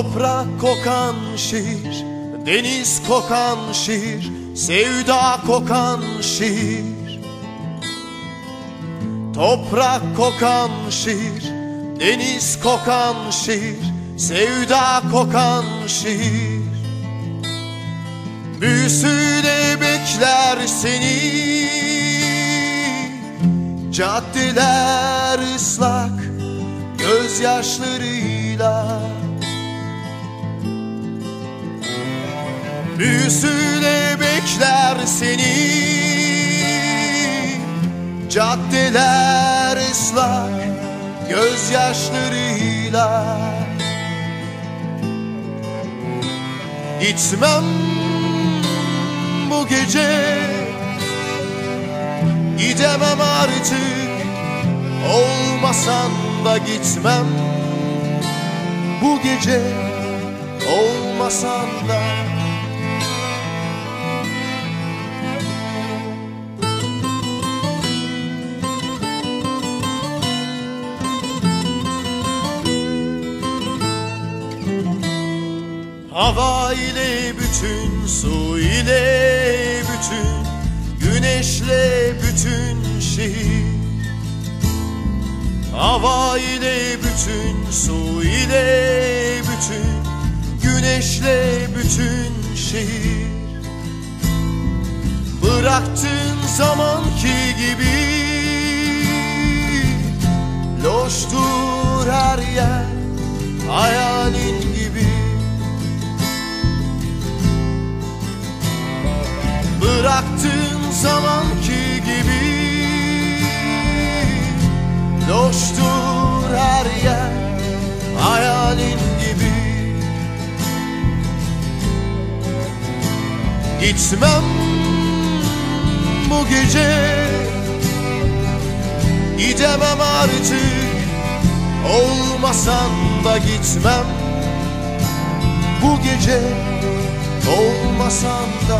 Toprak kokan şiir, deniz kokan şiir, sevda kokan şiir. Toprak kokan şiir, deniz kokan şiir, sevda kokan şiir. Büyüsüyle bekler seni Caddeler ıslak gözyaşlarıyla Büyüsüyle bekler seni. Caddeler ıslak gözyaşlarıyla. Gitmem bu gece Gidemem artık. Olmasan da gitmem Bu gece Olmasan da Hava ile bütün, su ile bütün, güneşle bütün şehir. Hava ile bütün, su ile bütün, güneşle bütün şehir. Bıraktığın zamanki gibi Loştur her yer Bıraktığın zamanki gibi. Loştur her yer hayalin gibi. Gitmem bu gece Gidemem artık. Olmasan da gitmem Bu gece Olmasan da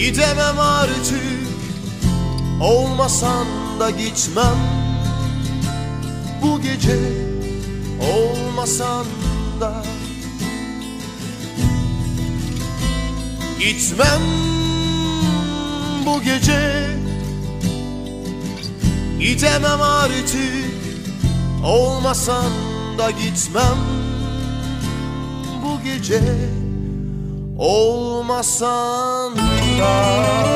Gidemem artık. Olmasan da gitmem. Bu gece Olmasan da Gitmem. Bu gece Gidemem artık. Olmasan da gitmem. Bu gece Olmasan da voltar.